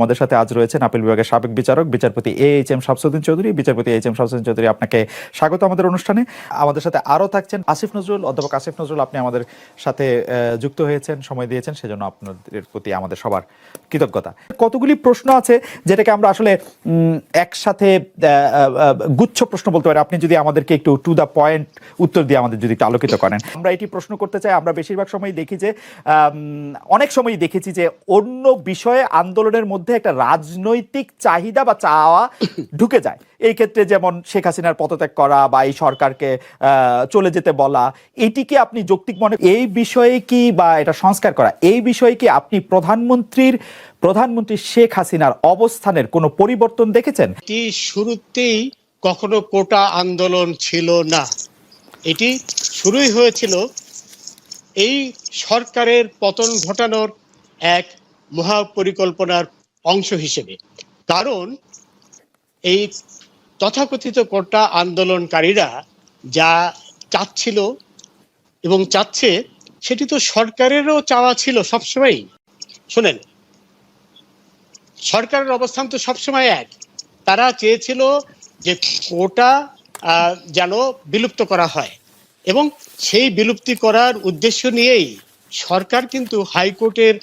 আমাদের সাথে আজ রয়েছেন আপিল বিভাগের সাবেক বিচারক, বিচারপতি A H M Shamsuddin Chowdhury. বিচারপতি এইচ এম শামসুদ্দিন চৌধুরী, আপনাকে স্বাগত আমাদের অনুষ্ঠানে। আমাদের সাথে আরও থাকছেন আসিফ নজরুল, অধ্যাপক আসিফ নজরুল, আপনি আমাদের সাথে যুক্ত হয়েছেন, সময় দিয়েছেন, সেজন্য আপনাদের প্রতি আমাদের সবার কৃতজ্ঞতা। কতগুলি প্রশ্ন আছে যেটাকে আমরা আসলে একসাথে গুচ্ছ প্রশ্ন বলতে পারি। আপনি যদি আমাদেরকে একটু টু দ্য পয়েন্ট উত্তর দিয়ে আমাদের যদি একটু আলোকিত করেন। আমরা এটি প্রশ্ন করতে চাই, আমরা বেশিরভাগ সময় দেখি যে অনেক সময়ই দেখেছি যে অন্য বিষয়ে আন্দোলনের মধ্যে একটা রাজনৈতিক চাহিদা বা চাওয়া ঢুকে যায়। এই ক্ষেত্রে যেমন শেখ হাসিনার পদত্যাগ করা বা এই সরকারকে আহ, চলে যেতে বলা এটি কি আপনি যৌক্তিক মনে এই বিষয়ে কি বা এটা সংস্কার করা এই বিষয়ে কি আপনি প্রধানমন্ত্রীর প্রধানমন্ত্রী শেখ হাসিনার অবস্থানের কোনো পরিবর্তন দেখেছেন? কি শুরুতেই কখনো কোটা আন্দোলন ছিল না। এটি শুরুই হয়েছিল এই সরকারের পতন ঘটানোর এক মহাপরিকল্পনার অংশ হিসেবে। কারণ এই তথাকথিত কোটা আন্দোলনকারীরা যা চাচ্ছিল এবং চাচ্ছে, সেটি তো সরকারেরও চাওয়া ছিল সবসময়ই। শোনেন, সরকারের অবস্থান তো সবসময় এক। তারা চেয়েছিল যে কোটা যেন বিলুপ্ত করা হয়। এবং সেই বিলুপ্তি করার উদ্দেশ্য নিয়েই সরকার কিন্তু হাইকোর্টের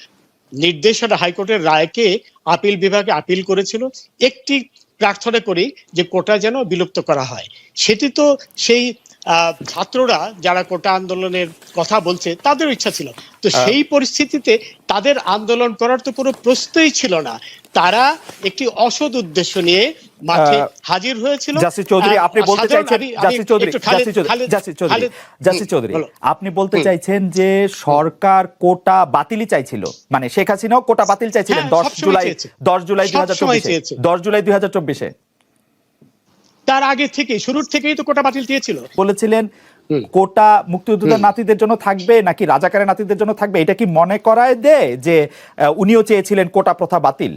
নির্দেশনা হাইকোর্টের রায়কে আপিল বিভাগে আপিল করেছিল। একটি প্রার্থনা করি যে কোটা যেন বিলুপ্ত করা হয়। সেটি তো সেই ছাত্ররা যারা কোটা আন্দোলনের কথা বলছে তাদের ইচ্ছা ছিল। তো সেই পরিস্থিতিতে তাদের আন্দোলন করার তো কোনো প্রশ্নই ছিল না। তারা একটি অসৎ উদ্দেশ্য নিয়ে মাঠে হাজির হয়েছিল। জাসির চৌধুরী আপনি বলতে চাইছেন জাসির চৌধুরী জাসির চৌধুরী জাসির চৌধুরী জাসির চৌধুরী আপনি বলতে চাইছেন যে সরকার কোটা বাতিলই চাইছিল। মানে শেখ হাসিনাও কোটা বাতিল চাইছিলেন হ্যাঁ, দশ সবসময় জুলাই চেয়েছে। দশ জুলাই দুই হাজার সবসময় চব্বিশে। চেয়েছে। দশ জুলাই দুই হাজার চব্বিশে। তার আগে থেকে শুরুর থেকেই তো কোটা বাতিল দিয়েছিল। বলেছিলেন কোটা মুক্তিযোদ্ধার নাতিদের জন্য থাকবে নাকি রাজাকারের নাতিদের জন্য থাকবে? এটা কি মনে করায় দেয় যে উনিও চেয়েছিলেন কোটা প্রথা বাতিল?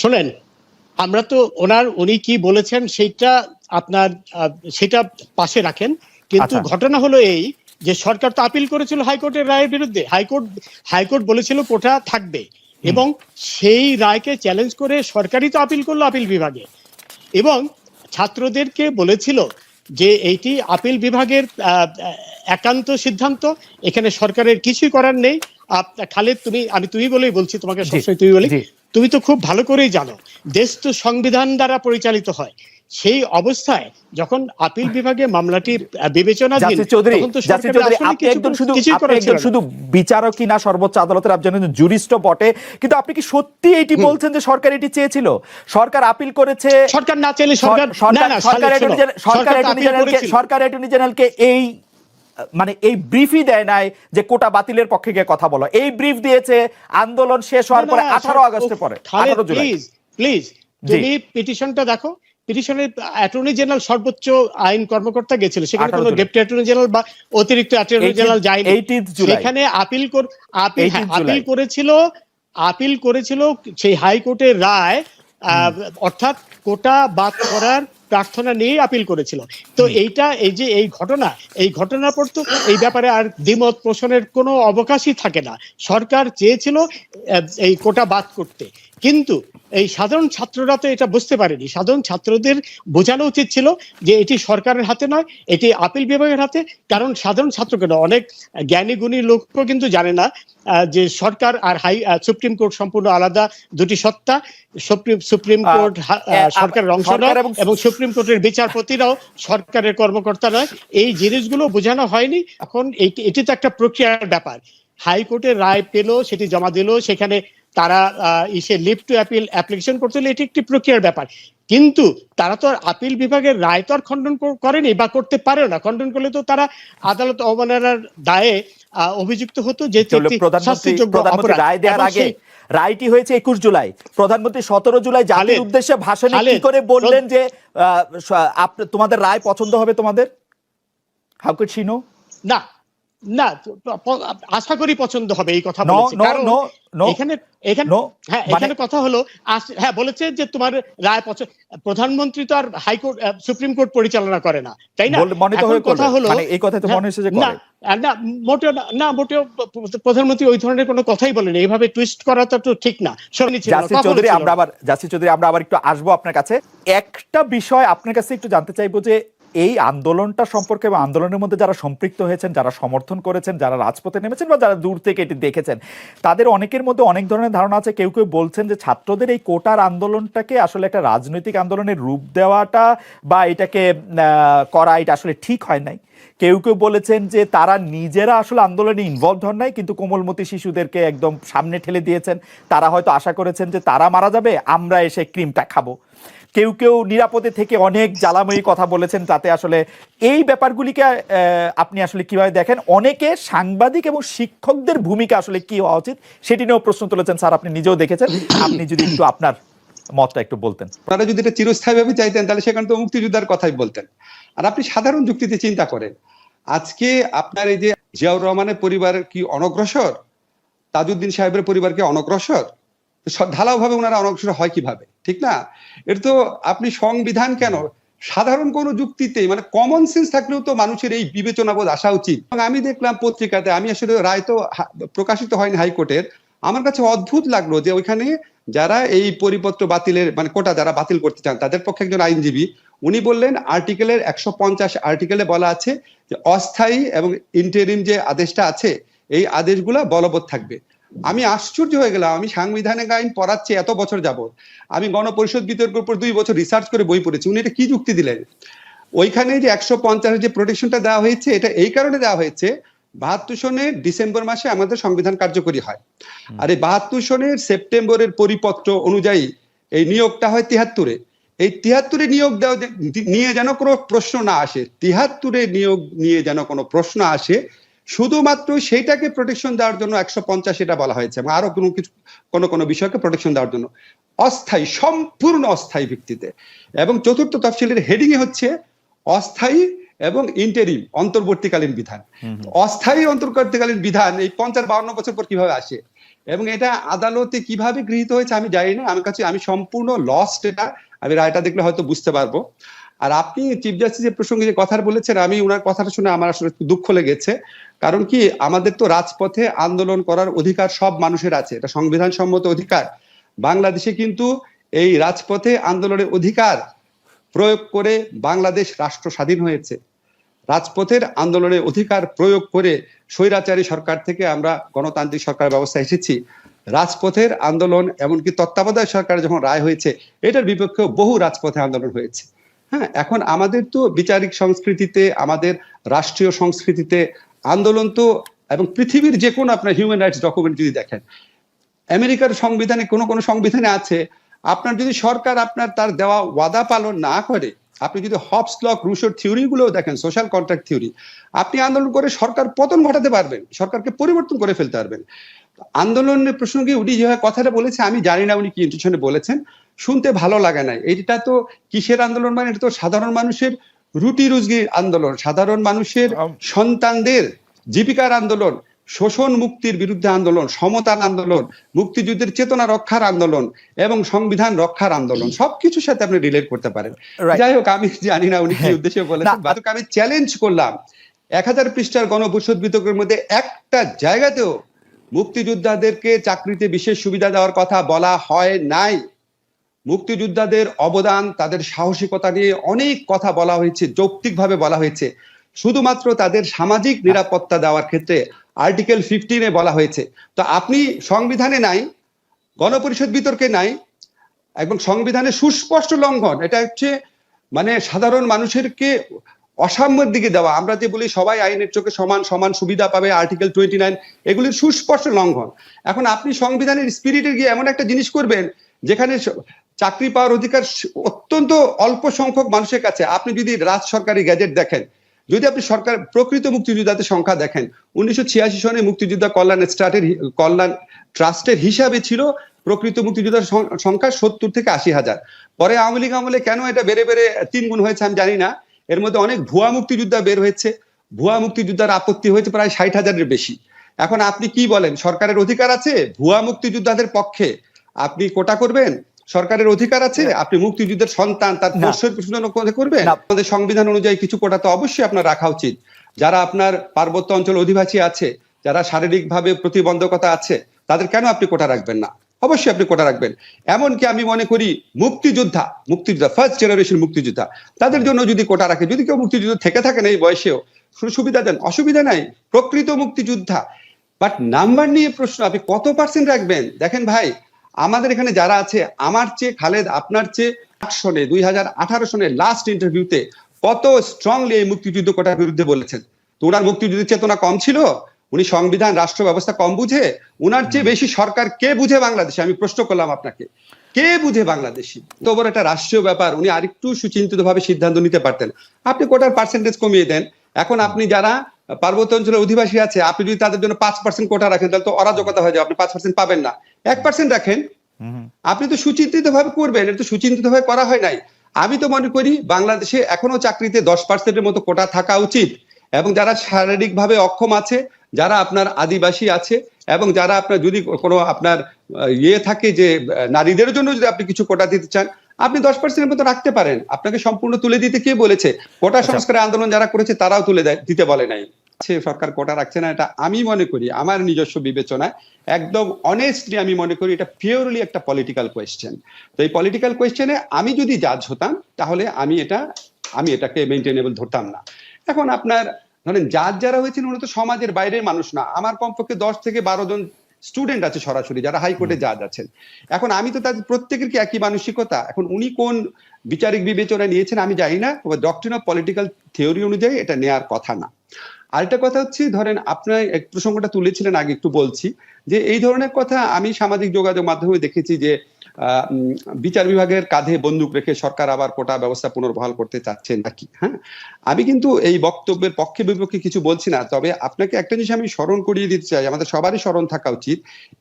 শোনেন আমরা তো ওনার উনি কি বলেছেন সেইটা আপনার সেটা পাশে রাখেন। কিন্তু আচ্ছা। ঘটনা হলো এই যে সরকার তো আপিল করেছিল হাইকোর্টের রায়ের বিরুদ্ধে। হাইকোর্ট হাইকোর্ট বলেছিল কোটা থাকবে। এবং সেই রায়কে চ্যালেঞ্জ করে সরকারই তো আপিল করল আপিল বিভাগে। এবং ছাত্রদেরকে বলেছিল যে এইটি আপিল বিভাগের আহ, একান্ত সিদ্ধান্ত এখানে সরকারের কিছুই করার নেই। খালেদ তুমি আমি তুমি বলেই বলছি তোমাকে সবসময় তুমি বলি। তুমি তো খুব ভালো করেই জানো দেশ তো সংবিধান দ্বারা পরিচালিত হয়। সেই অবস্থায় যখন আপিল বিভাগে মামলাটি চৌধুরী আপনি একজন শুধু একজন বিচারকই না সর্বোচ্চ আদালতের জুরিস্ট বটে। কিন্তু আপনি কি সত্যি এটি বলছেন যে সরকার এটি চেয়েছিল? সরকার আপিল করেছে সরকার না চাইলে সরকার সরকার সরকার অ্যাটর্নি জেনারেলকে সরকার অ্যাটর্নি জেনারেলকে এই মানে এই ব্রিফই দেয় নাই যে কোটা বাতিলের পক্ষে গিয়ে কথা বলো। এই ব্রিফ দিয়েছে আন্দোলন শেষ হওয়ার পরে আঠারো আগস্টের পরে আঠারো জুলাই। প্লিজ প্লিজ তুমি পিটিশনটা দেখো পিটিশনের অ্যাটর্নি জেনারেল সর্বোচ্চ আইন কর্মকর্তা গেছিল। সেখানে কোনো ডেপুটি অ্যাটর্নি জেনারেল বা অতিরিক্ত অ্যাটর্নি 18 জেনারেল যায়নি। সেখানে আপিল আপিল 18 জুলাই। আপিল করেছিল আপিল করেছিল সেই হাইকোর্টের রায় অর্থাৎ কোটা বাদ করার প্রার্থনা নিয়ে আপিল করেছিল। তো এইটা এই যে এই ঘটনা এই ঘটনার পর তো এই ব্যাপারে আর দ্বিমত পোষণের কোনো অবকাশই থাকে না। সরকার চেয়েছিল এই কোটা বাদ করতে। কিন্তু এই সাধারণ ছাত্ররা তো এটা বুঝতে পারেনি। সাধারণ ছাত্রদের বোঝানো উচিত ছিল যে এটি সরকারের হাতে নয় এটি আপিল বিভাগের হাতে। কারণ সাধারণ ছাত্রকে নয়, অনেক জ্ঞানী গুণী লোকও কিন্তু জানে না যে সরকার আর হাই সুপ্রিম কোর্ট সম্পূর্ণ আলাদা দুটি সত্তা। সুপ্রিম সুপ্রিম কোর্ট সরকারের অংশ নয় এবং- সুপ্রিম কোর্টের বিচারপতিরাও সরকারের কর্মকর্তা নয়। এই জিনিসগুলো বোঝানো হয়নি। এখন এটি এটি তো একটা প্রক্রিয়ার ব্যাপার। হাইকোর্টের রায় পেল সেটি জমা দিল সেখানে তারা ইসে লিভ টু অ্যাপিল অ্যাপ্লিকেশন করতে হলে এটি একটি প্রক্রিয়ার ব্যাপার। কিন্তু তারা তো আর আপিল বিভাগের রায় তো আর খণ্ডন করেনি বা করতে পারে না। খণ্ডন করলে তো তারা আদালত অবমাননার দায়ে অভিযুক্ত হতো যে প্রধানমন্ত্রী রায় দেওয়ার আগে রায়টি হয়েছে একুশ জুলাই। প্রধানমন্ত্রী সতেরো জুলাই খালেদ, উদ্দেশ্যে ভাষণে কি করে বললেন যে আহ, তোমাদের রায় পছন্দ হবে তোমাদের? হাউ কুড শি নো না না আশা করি পছন্দ হবে এই কথা কারণ এখানে এখানে হ্যাঁ মানে- এখানে কথা হলো হ্যাঁ বলেছে যে তোমার রায় প্রধানমন্ত্রী তো আর হাইকোর্ট সুপ্রিম কোর্ট পরিচালনা করে না তাই না? হয়ে কথা হলো মানে এই কথা তো হ্যাঁ, মনে হচ্ছে যে না না মোটেও না- মোটেও প্রধানমন্ত্রী ওই ধরনের কোনো কথাই বলেনি। এইভাবে টুইস্ট করা তো ঠিক না জাসির চৌধুরী আমরা আবার জাসির চৌধুরী আমরা আবার একটু আসব আপনার কাছে। একটা বিষয় আপনার কাছে একটু জানতে চাইব যে এই আন্দোলনটা সম্পর্কে বা আন্দোলনের মধ্যে যারা সম্পৃক্ত হয়েছেন, যারা সমর্থন করেছেন, যারা রাজপথে নেমেছেন বা যারা দূর থেকে এটি দেখেছেন, তাদের অনেকের মধ্যে অনেক ধরনের ধারণা আছে। কেউ কেউ বলছেন যে ছাত্রদের এই কোটার আন্দোলনটাকে আসলে একটা রাজনৈতিক আন্দোলনের রূপ দেওয়াটা বা এটাকে করা এটা আসলে ঠিক হয় নাই। কেউ কেউ বলেছেন যে তারা নিজেরা আসলে আন্দোলনে ইনভলভ হন নাই, কিন্তু কোমলমতি শিশুদেরকে একদম সামনে ঠেলে দিয়েছেন। তারা হয়তো আশা করেছেন যে তারা মারা যাবে, আমরা এসে ক্রিমটা খাব। কেউ কেউ নিরাপদে থেকে অনেক জ্বালাময়ী কথা বলেছেন তাতে আসলে এই ব্যাপারগুলিকে আপনি আসলে কীভাবে দেখেন? অনেকে সাংবাদিক এবং শিক্ষকদের ভূমিকা আসলে কি হওয়া উচিত সেটি নিয়েও প্রশ্ন তুলেছেন স্যার, আপনি নিজেও দেখেছেন। আপনি যদি একটু আপনার মতটা একটু বলতেন। আপনারা যদি এটা চিরস্থায়ীভাবে চাইতেন, তাহলে সেখানে তো মুক্তিযোদ্ধার কথাই বলতেন। আর আপনি সাধারণ যুক্তিতে চিন্তা করেন, আজকে আপনার এই যে জিয়াউর রহমানের পরিবার কি অনগ্রসর? তাজউদ্দিন সাহেবের পরিবার কি অনগ্রসর? ঢালাওভাবে ওনারা অনগ্রসর হয় কীভাবে? ঠিক না? এটা তো আপনি সংবিধান কেন? সাধারণ কোনো যুক্তিতে মানে কমন সেন্স থাকলেও তো মানুষের এই বিবেচনাবোধ আসা উচিত। আমি দেখলাম পত্রিকাতে, আমি আসলে রায় তো প্রকাশিত হয়নি হাইকোর্টের, আমার কাছে অদ্ভুত লাগল যে ওইখানে যারা এই পরিপত্র বাতিলের মানে কোটা যারা বাতিল করতে চান, তাদের পক্ষে একজন আইনজীবী, উনি বললেন আর্টিকেলের একশো পঞ্চাশ আর্টিকেলে বলা আছে যে অস্থায়ী এবং ইন্টারিম যে আদেশটা আছে, এই আদেশগুলা বলবৎ থাকবে। আমি আশ্চর্য হয়ে গেলাম আমি সাংবিধানিক আইন পড়াচ্ছি এত বছর যাবত আমি গণপরিষদ বিতর্কের উপর দুই বছর রিসার্চ করে বই পড়েছি উনি এটা কি যুক্তি দিলেন? ওইখানে যে একশো পঞ্চাশ যে প্রোটেকশনটা দেওয়া হয়েছে এটা এই কারণে দেওয়া হয়েছে বাহাত্তর সনের ডিসেম্বর মাসে আমাদের সংবিধান কার্যকরী হয়। আর এই বাহাত্তর সনের সেপ্টেম্বরের পরিপত্র অনুযায়ী এই নিয়োগটা হয় তিহাত্তরে এই তিহাত্তরে নিয়োগ দেওয়া নিয়ে যেন কোনো প্রশ্ন না আসে তিহাত্তরে নিয়োগ নিয়ে যেন কোনো প্রশ্ন আসে শুধুমাত্র সেইটাকে প্রোটেকশন দেওয়ার জন্য একশো পঞ্চাশ এটা বলা হয়েছে এবং আরও কোনো কিছু কোনো কোনো বিষয়কে প্রোটেকশন দেওয়ার জন্য। অস্থায়ী সম্পূর্ণ অস্থায়ী ভিত্তিতে। এবং চতুর্থ তফসিলের হেডিং এ হচ্ছে অস্থায়ী এবং ইন্টারিম অন্তর্বর্তীকালীন বিধান। অস্থায়ী অন্তর্বর্তীকালীন বিধান এই পঞ্চাশ বাউন্ন বছর পর কীভাবে আসে? এবং এটা আদালতে কীভাবে গৃহীত হয়েছে আমি জানি না। আমার কাছে আমি সম্পূর্ণ লস্ট এটা। আমি রায়টা দেখলে হয়তো বুঝতে পারব। আর আপনি চিফ জাস্টিসের প্রসঙ্গে যে কথা বলেছেন, আমি ওনার কথাটা শুনে আমার আসলে একটু দুঃখ লেগেছে। কারণ কি, আমাদের তো রাজপথে আন্দোলন করার অধিকার সব মানুষের আছে। এটা সংবিধান সম্মত অধিকার। বাংলাদেশে কিন্তু এই রাজপথে আন্দোলনের অধিকার প্রয়োগ করে বাংলাদেশ রাষ্ট্র স্বাধীন হয়েছে। রাজপথের আন্দোলনের অধিকার প্রয়োগ করে স্বৈরাচারী সরকার থেকে আমরা গণতান্ত্রিক সরকার ব্যবস্থা এসেছি। রাজপথের আন্দোলন, এমনকি তত্ত্বাবধায়ক সরকার যখন রায় হয়েছে, এটার বিপক্ষেও বহু রাজপথে আন্দোলন হয়েছে। হ্যাঁ এখন আমাদের তো বিচারিক সংস্কৃতিতে, আমাদের রাষ্ট্রীয় সংস্কৃতিতে আন্দোলন তো এবং পৃথিবীর যে কোনো আপনার হিউম্যান রাইটস ডকুমেন্ট যদি দেখেন, আমেরিকার সংবিধানে কোনো কোনো সংবিধানে আছে, আপনার যদি সরকার আপনার তার দেওয়া ওয়াদা পালন না করে, আপনি যদি হবস লক রুশোর থিওরি গুলোও দেখেন সোশ্যাল কন্ট্রাক্ট থিওরি আপনি আন্দোলন করে সরকার পতন ঘটাতে পারবেন, সরকারকে পরিবর্তন করে ফেলতে পারবেন। আন্দোলনের প্রসঙ্গে উনি যেভাবে কথাটা বলেছে, আমি জানি না উনি কি ইন্টেনশনে বলেছেন শুনতে ভালো লাগে না এটা তো কিসের আন্দোলন মানে? এটা তো সাধারণ মানুষের রুটি রুজগির আন্দোলন। সাধারণ মানুষের সন্তানদের জীবিকার আন্দোলন শোষণ মুক্তির বিরুদ্ধে আন্দোলন সমতার আন্দোলন মুক্তিযুদ্ধের চেতনা রক্ষার আন্দোলন এবং সংবিধান রক্ষার আন্দোলন সবকিছুর সাথে আপনি রিলেট করতে পারেন। যাই হোক আমি জানি না উনি কি হ্যাঁ। উদ্দেশ্যে বলেছেন। বাদক আমি চ্যালেঞ্জ করলাম। এক হাজার পৃষ্ঠার গণপরিষদ বিতর্কের মধ্যে একটা জায়গাতেও মুক্তিযোদ্ধাদেরকে চাকরিতে বিশেষ সুবিধা দেওয়ার কথা বলা হয় নাই। মুক্তিযোদ্ধাদের অবদান, তাদের সাহসিকতা নিয়ে অনেক কথা বলা হয়েছে, যৌক্তিকভাবে বলা হয়েছে। শুধুমাত্র তাদের সামাজিক নিরাপত্তা দেওয়ার ক্ষেত্রে আর্টিকেল ফিফটিনে বলা হয়েছে। তো আপনি সংবিধানে নাই, গণপরিষদ বিতর্কে নাই, এবং সংবিধানে সুস্পষ্ট লঙ্ঘন, এটা হচ্ছে মানে সাধারণ মানুষেরকে অসাম্যের দিকে দেওয়া। আমরা যে বলি সবাই আইনের চোখে সমান সমান সুবিধা পাবে আর্টিকেল টোয়েন্টি নাইন এগুলির সুস্পষ্ট লঙ্ঘন। এখন আপনি সংবিধানের স্পিরিটে গিয়ে এমন একটা জিনিস করবেন, যেখানে চাকরি পাওয়ার অধিকার অত্যন্ত অল্প সংখ্যক মানুষের কাছে। আপনি যদি রাজ সরকারি গ্যাজেট দেখেন, যদি আপনি সরকার, প্রকৃত মুক্তিযোদ্ধাদের সংখ্যা দেখেন, উনিশশো ছিয়াশি সনে মুক্তিযোদ্ধা কল্যাণ স্টার্টের কল্যাণ ট্রাস্টের হিসাবে ছিল প্রকৃত মুক্তিযোদ্ধার সংখ্যা সত্তর থেকে আশি হাজার। পরে আওয়ামী লীগ আমলে কেন এটা বেড়ে বেড়ে তিন গুণ হয়েছে আমি জানি না। এর মধ্যে অনেক ভুয়া মুক্তিযোদ্ধা বের হয়েছে। ভুয়া মুক্তিযোদ্ধার আপত্তি হয়েছে প্রায় ষাট হাজারের বেশি। এখন আপনি কি বলেন? সরকারের অধিকার আছে? ভুয়া মুক্তিযোদ্ধাদের পক্ষে আপনি কোটা করবেন? সরকারের অধিকার আছে আপনি মুক্তিযুদ্ধের সন্তান তার না। পোষ্যের প্রশ্ন করবেন। আমাদের সংবিধান অনুযায়ী কিছু কোটা তো অবশ্যই আপনার রাখা উচিত। যারা আপনার পার্বত্য অঞ্চল অধিবাসী আছে যারা শারীরিকভাবে প্রতিবন্ধকতা আছে তাদের কেন আপনি কোটা রাখবেন না? অবশ্যই আপনি কোটা রাখবেন। এমনকি আমি মনে করি মুক্তিযোদ্ধা মুক্তিযোদ্ধা ফার্স্ট জেনারেশন মুক্তিযোদ্ধা তাদের জন্য যদি কোটা রাখে যদি কেউ মুক্তিযুদ্ধ থেকে থাকেন এই বয়সেও সুবিধা দেন? অসুবিধা নাই। প্রকৃত মুক্তিযোদ্ধা। বাট নাম্বার নিয়ে প্রশ্ন আপনি কত পার্সেন্ট রাখবেন? দেখেন ভাই আমাদের এখানে যারা আছে আমার চেয়ে খালেদ আপনার চেয়ে আট সনে দুই হাজার আঠারো সনের লাস্ট ইন্টারভিউতে কত স্ট্রংলি এই মুক্তিযুদ্ধ কোটার বিরুদ্ধে বলেছেন। তো ওনার মুক্তিযুদ্ধের চেতনা কম ছিল উনি সংবিধান রাষ্ট্র ব্যবস্থা কম বুঝে উনার চেয়ে বেশি সরকার কে বুঝে বাংলাদেশে? আমি প্রশ্ন করলাম আপনাকে কে বুঝে বাংলাদেশি? তো বড় একটা রাষ্ট্রীয় ব্যাপার উনি আরেকটু সুচিন্তিত ভাবে সিদ্ধান্ত নিতে পারতেন। আপনি কোটার পার্সেন্টেজ কমিয়ে দেন এখন আপনি যারা পার্বত্য অঞ্চলের অধিবাসী আছে আপনি যদি তাদের জন্য পাঁচ পার্সেন্ট কোটা রাখেন তাহলে তো অরাজকতা হয়ে যাবে আপনি পাঁচ পার্সেন্ট পাবেন না। এক পার্সেন্ট রাখেন। আপনি তো সুচিন্তিত ভাবে করবেন এটা তো সুচিন্তিত ভাবে করা হয় নাই। আমি তো মনে করি বাংলাদেশে এখনও চাকরিতে দশ পার্সেন্টের মতো কোটা থাকা উচিত এবং যারা শারীরিক ভাবে অক্ষম আছে যারা আপনার আদিবাসী আছে এবং যারা আপনার যদি কোনো আপনার ইয়ে থাকে যে নারীদের জন্য যদি আপনি কিছু কোটা দিতে চান আপনি দশ পার্সেন্টের মতো রাখতে পারেন। আপনাকে সম্পূর্ণ তুলে দিতে কে বলেছে? কোটা আচ্ছা। সংস্কারের আন্দোলন যারা করেছে তারাও তুলে দেয়- দিতে বলে নাই। সে সরকার কোটা রাখছে না এটা আমি মনে করি আমার নিজস্ব বিবেচনায়। একদম অনেস্টলি আমি মনে করি এটা পিওরলি একটা পলিটিক্যাল কোয়েশ্চেন তো এই পলিটিক্যাল কোয়েশ্চেনে আমি যদি জাজ হতাম তাহলে আমি এটা আমি এটাকে মেনটেনেবল ধরতাম না। এখন আপনার ধরেন জাজ যারা হয়েছেন উনি তো সমাজের বাইরের মানুষ না। আমার কমপক্ষে দশ থেকে বারো জন স্টুডেন্ট আছে সরাসরি যারা হাইকোর্টে জাজ আছেন। এখন আমি তো তাদের প্রত্যেকের কি একই মানসিকতা? এখন উনি কোন বিচারিক বিবেচনা নিয়েছেন আমি জানি না তবে ডক্টরিন অফ পলিটিক্যাল থিওরি অনুযায়ী এটা নেয়ার কথা না। আরেকটা কথা হচ্ছে ধরেন আপনার এক প্রসঙ্গটা তুলেছিলেন আগে একটু বলছি যে এই ধরনের কথা আমি সামাজিক যোগাযোগ মাধ্যমে দেখেছি যে বিচার বিভাগের কাঁধে বন্দুক রেখে সরকার আবার কোটা ব্যবস্থা পুনর্বহাল করতে চাচ্ছে নাকি? হ্যাঁ? আমি কিন্তু এই বক্তব্যের পক্ষে বিপক্ষে কিছু বলছি না, তবে আপনাকে একটা জিনিস আমি স্মরণ করিয়ে দিতে চাই, আমাদের সবারই স্মরণ থাকা উচিত।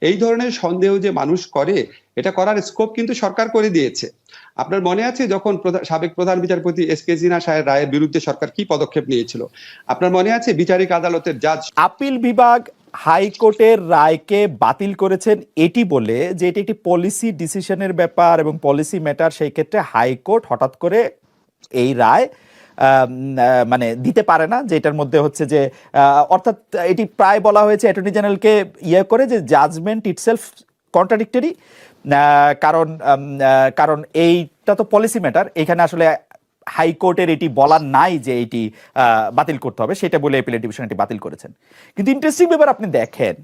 এই ধরনের সন্দেহ যে মানুষ করে, এটা করার স্কোপ কিন্তু সরকার করে দিয়েছে। আপনার মনে আছে যখন সাবেক প্রধান বিচারপতি এস কে জিনা সাহের রায়ের বিরুদ্ধে সরকার কি পদক্ষেপ নিয়েছিল? আপনার মনে আছে বিচারিক আদালতের জাজ আপিল বিভাগ হাইকোর্টের রায়কে বাতিল করেছেন এটি বলে যে এটি একটি পলিসি ডিসিশনের ব্যাপার এবং পলিসি ম্যাটার সেই ক্ষেত্রে হাইকোর্ট হঠাৎ করে এই রায় মানে দিতে পারে না, যে এটার মধ্যে হচ্ছে যে অর্থাৎ এটি প্রায় বলা হয়েছে অ্যাটর্নি জেনারেলকে ইয়ে করে যে জাজমেন্ট ইটসেলফ কন্ট্রাডিক্টরি কারণ কারণ এইটা তো পলিসি ম্যাটার এখানে আসলে হাইকোর্টের এটি বলার নাই যে এটি বাতিল করতে হবে, সেটা বলে এপিলেট ডিভিশন এটি বাতিল করেছেন। কিন্তু ইন্টারেস্টিং ব্যাপার আপনি দেখেন,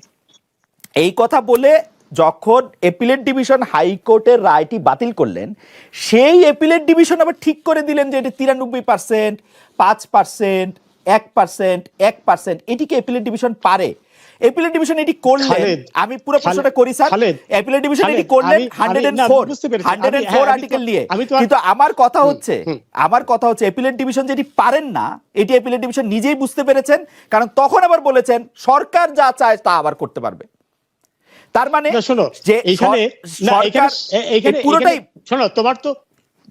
এই কথা বলে যখন এপিলেট ডিভিশন হাইকোর্টের রায়টি বাতিল করলেন, সেই এপিলেট ডিভিশন আবার ঠিক করে দিলেন যে এটি তিরানব্বই পার্সেন্ট পাঁচ পার্সেন্ট এক পার্সেন্ট এক পার্সেন্ট এটিকে এপিলেট ডিভিশন পারে। এপিলেট ডিভিশন এটি করলেন। আমি পুরো প্রশ্নটা করি স্যার। এপিলেট ডিভিশন এটি করলেন আমি- আমি- হান্ড্রেড এন্ড না, ফোর বুঝতে পেরেছি। হান্ড্রেড এন্ড আমি- ফোর হ্যাঁ, আমি তো- আর্টিকেল নিয়ে কিন্তু আমার কথা হচ্ছে। আমার কথা হচ্ছে এপিলেট ডিভিশন যেটি পারেন না এটি এপিলেট ডিভিশন নিজেই বুঝতে পেরেছেন কারণ তখন আবার বলেছেন সরকার যা চায় তা আবার করতে পারবে। তার মানে শোনো যে সরকার এখানে- এ- এইখানে এই পুরোটাই এখানে- শোনো তোমার তো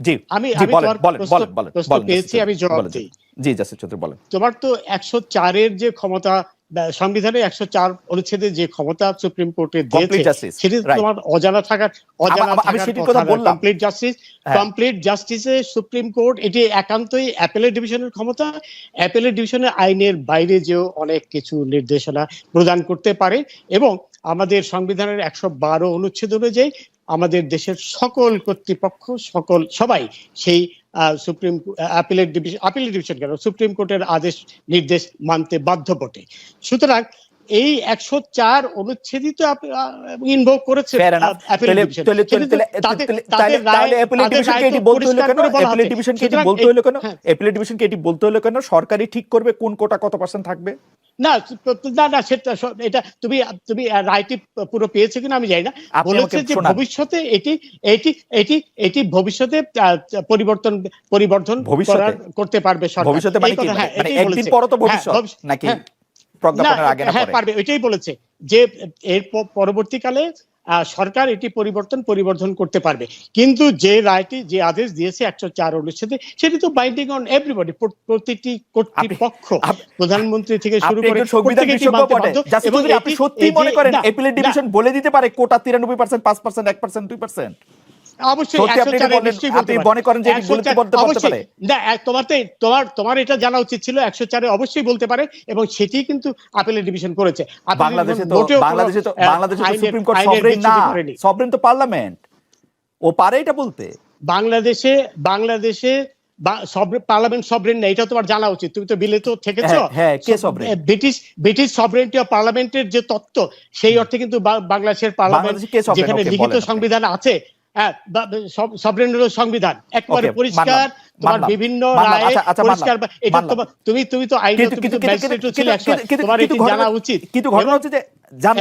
জি আমি জি আমি বলেন বলেন বলেন পেয়েছি আমি জবাব দিই। জি জাসির চৌধুরী বলেন। তোমার তো একশো চারের যে ক্ষমতা সংবিধানের একশো চার অনুচ্ছেদে যে ক্ষমতা সুপ্রিম কোর্টে দিয়েছে সেটি তোমার অজানা থাকার অজানা। Complete justice. কমপ্লিট জাস্টিসে সুপ্রিম কোর্ট এটি একান্তই অ্যাপেলের ডিভিশনের ক্ষমতা অ্যাপেলের ডিভিশনের আইনের বাইরে যেও অনেক কিছু নির্দেশনা প্রদান করতে পারে এবং আমাদের সংবিধানের একশো বারো অনুচ্ছেদ অনুযায়ী আমাদের দেশের সকল কর্তৃপক্ষ, সকল, সবাই সেই সুপ্রিম আপিলের ডিভিশন আপিলের ডিভিশন কেন সুপ্রিম কোর্টের আদেশ, নির্দেশ মানতে বাধ্য বটে। সুতরাং এই একশো চার অনুচ্ছেদই তো ইনভোভ করেছে বলতে হলো কেন? করে বলা appellate আছে। division কে এটি সুতরাং বলতে এই- হলো কেন? appellate division কে এটি বলতে হলো কেন? সরকারই ঠিক করবে কোন কোটা কত পার্সেন্ট থাকবে না না না সেটা এটা তুমি তুমি রায়টি পুরো পেয়েছ কিনা আমি জানি না বলেছে যে ভবিষ্যতে এটি এটি এটি এটি ভবিষ্যতে পরিবর্তন পরিবর্তন করতে পারবে সরকার ভবিষ্যতে মানে হ্যাঁ, মানে একদিন। পরও তো হ্যাঁ, ভবিষ্যৎ ভবিষ্যৎ- নাকি হ্যাঁ। প্রজ্ঞাপনের আগে হ্যাঁ পারবে এটাই বলেছে যে এর পরবর্তীকালে সরকার এটি পরিবর্তন পরিবর্তন করতে পারবে। কিন্তু যে রায়টি যে আদেশ দিয়েছে একশো চার অনুচ্ছেদে সেটি তো বাইন্ডিং অন এভরিবডি প্রতিটি কর্তৃপক্ষ প্রধানমন্ত্রী থেকে শুরু করে আপনি সত্যি মনে করেন এপিলেট ডিভিশন বলে দিতে পারে কোটা তিরানব্বই পার্সেন্ট পাঁচ পার্সেন্ট এক পার্সেন্ট দুই পার্সেন্ট অবশ্যই আপনি এটা 104 বলেন, নিশ্চয়ই বলতে আপনি পারে। মনে করেন যে বলতে- বলতে- বলতে অবশ্যই। পারে? না তোমার তো তোমার তোমার এটা জানা উচিত ছিল একশো চারে অবশ্যই বলতে পারে এবং সেটি কিন্তু আপিলের ডিভিশন করেছে বাংলাদেশে তো বাংলাদেশে তো বাংলাদেশে তো সুপ্রিম কোর্ট সবরেন না সবরেন তো পার্লামেন্ট ও পারে এটা বলতে বাংলাদেশে বাংলাদেশে পার্লামেন্ট সবরেন না এটা তোমার জানা উচিত তুমি তো বিলে তো থেকেছো হ্যাঁ, হ্যাঁ? ব্রিটিশ ব্রিটিশ সবরেন্টি অফ পার্লামেন্টের যে তত্ত্ব সেই অর্থে কিন্তু বাংলাদেশের পার্লামেন্ট? যেখানে লিখিত সংবিধান আছে হ্যাঁ সংবিধান একবারে পরিষ্কার তোমার বিভিন্ন রায়ে আচ্ছা, আচ্ছা, পরিষ্কার এটা। তুমি তুমি তো আইন তুমি তো ম্যাজিস্ট্রেটও ছিলে তোমার এটি জানা উচিত কিন্তু ঘটনা হচ্ছে যে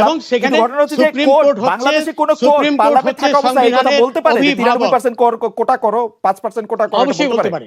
এবং সেখানে সুপ্রিম কোর্ট বাংলাদেশে কোন সুপ্রিম কোর্ট হচ্ছে সংবিধানের বলতে পারে যে অভিভাবক। তিরানব্বই পার্সেন্ট কোটা করো পাঁচ পার্সেন্ট কোটা করো অবশ্যই বলতে পারে